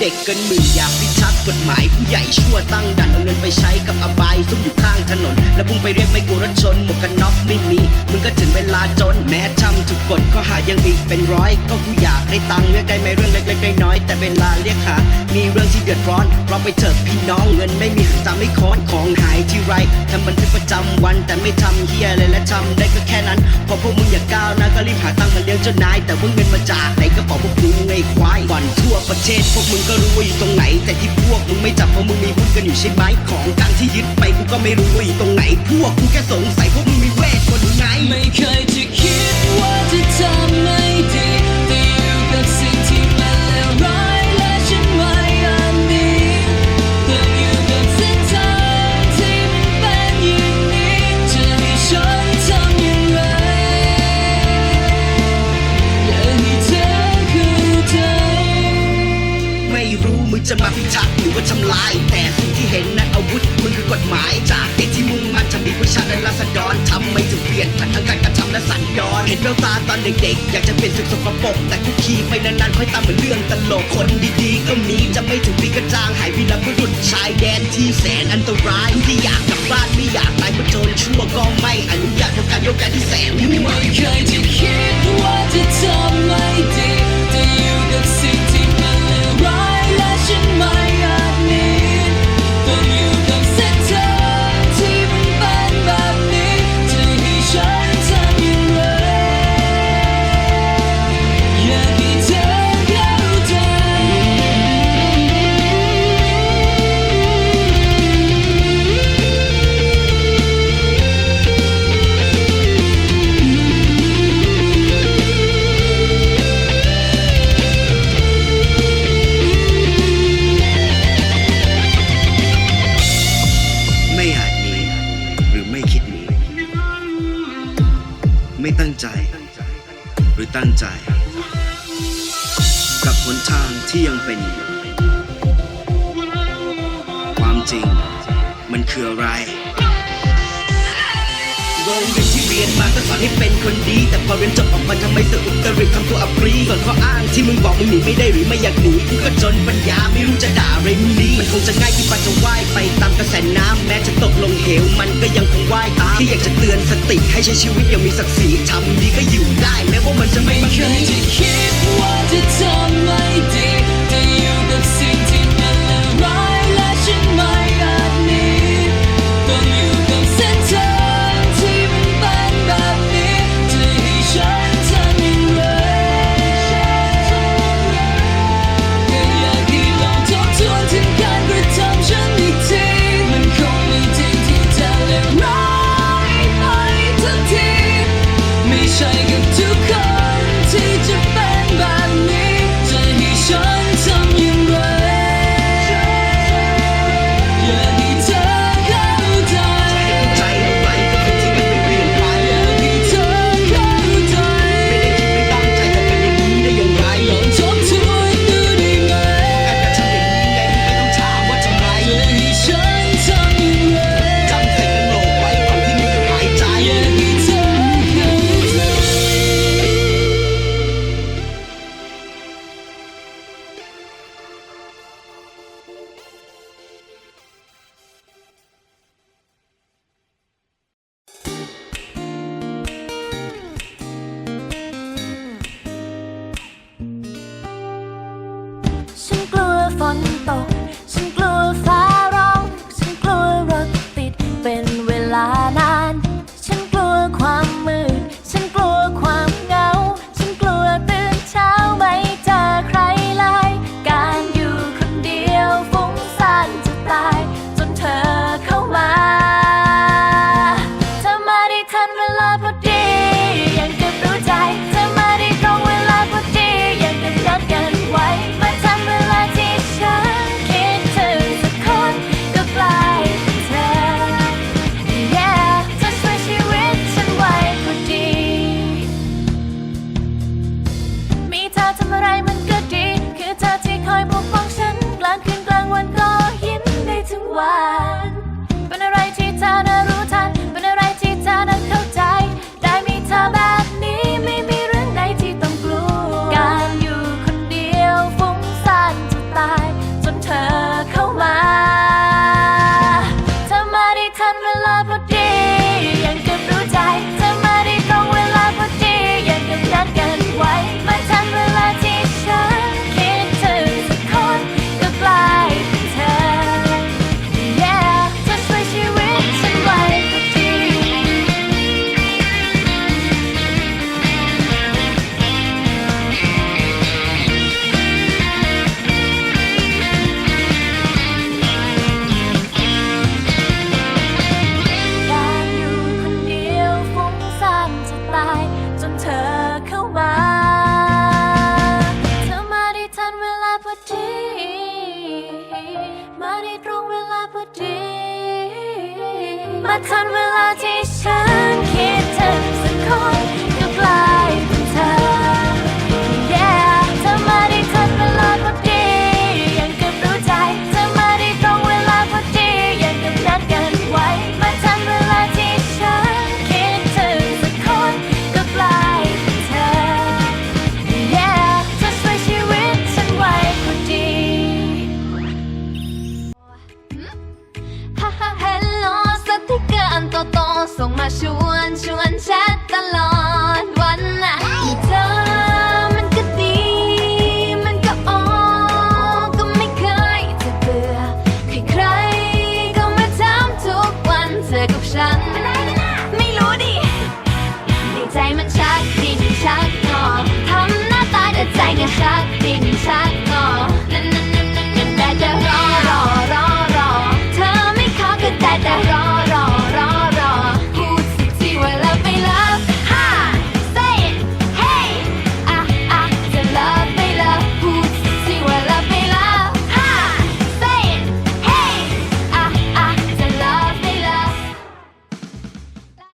เด็กเกินหมื่นอยากพิทักษ์กฎหมายผู้ใหญ่ชั่วตั้งดันเอาเงินไปใช้กับอบายซุ่มอยู่ข้างถนน แล้วพุ่งไปเรียกไม่กลัวรถชนหมวกกันน็อกไม่มีมึงก็ถึงเวลาจนแม้ทำถูกกฎข้อหายังอีกเป็นร้อย ก็กูอยากได้ตังค์เลือกได้ไหมเรื่องเล็กๆน้อยๆแต่เวลาเรียกหามี ดือดร้อนเราไปเถิดพี่น้องเงินไม่มีตามไม่ค้อนของหายที่ไรทำบันทึกประจำวันแต่ไม่ทำเฮียเลยและทำได้ก็แค่นั้นพอพวกมึงอยากก้าวหนะก็รีบหาตังค์มาเลี้ยงเจ้านาย แต่ว่าเงินมาจากไหนกระเป๋าพวกมึงไอ้ควายบ่อนทั่วประเทศพวกมึงก็รู้ว่าอยู่ตรงไหน แต่ที่พวกมึงไม่จับเพราะมึงมีหุ้นกันอยู่ใช่ไหมของกลางที่ยึดไปกูก็ไม่รู้ว่าอยู่ตรงไหน พวกกูแค่สงสัยพวกมึงมีเวทคนไหนไม่เคยจะคิดว่าจะทำ จะมาพิทักษ์หรือว่าทำลาย แต่สิ่งที่เห็นนั้นอาวุธมึงคือกฎหมาย จากเด็กที่มุ่งมั่นทำดีเพื่อชาติและราษฎรทำไม่ถึงเปลี่ยนผ่านทั้งการกระทำและสัญญาณเห็นแววตาตอนเด็กๆ อยากจะเป็นสึกสกปรกแต่คุกคีไปนานๆค่อยตามเหมือนเรื่องตลกคนดีๆ ก็มีจะไม่ถึงปีกระจางหายวีรบุรุษชายแดนที่แสนอันตรายที่อยากกลับบ้านไม่อยากตายเพราะโจรชั่วก็ไม่อนุญาตทำการโยกย้ายที่แสนไม่ไม่เคยจะคิดว่าจะทำ ใจ หรือตั้งใจ กับหนทางที่ยังเป็นอยู่ความจริงมันคืออะไร โรงเรียนที่เรียนมาก็สอนให้เป็นคนดี แต่พอเรียนจบออกมาทำไมสอุตริทำตัวอัปรีส่วนข้ออ้างที่มึงบอกมึงหนีไม่ได้หรือไม่อยากหนีกูก็จนปัญญาไม่รู้จะด่าอะไรมึงดีมันคงจะง่ายที่ปาจะว่ายไปตามกระแสน้ำแม้จะตกลงเหวมันก็ยังคงว่ายตามที่อยากจะเตือนสติให้ใช้ชีวิตอย่างมีศักดิ์ศรีทำดีก็อยู่ได้แม้ว่ามันจะไม่เคยจะคิดว่าจะทำไม่ดีแต่อยู่กับสิ่ง มาทันเวลาที่ฉัน ชัก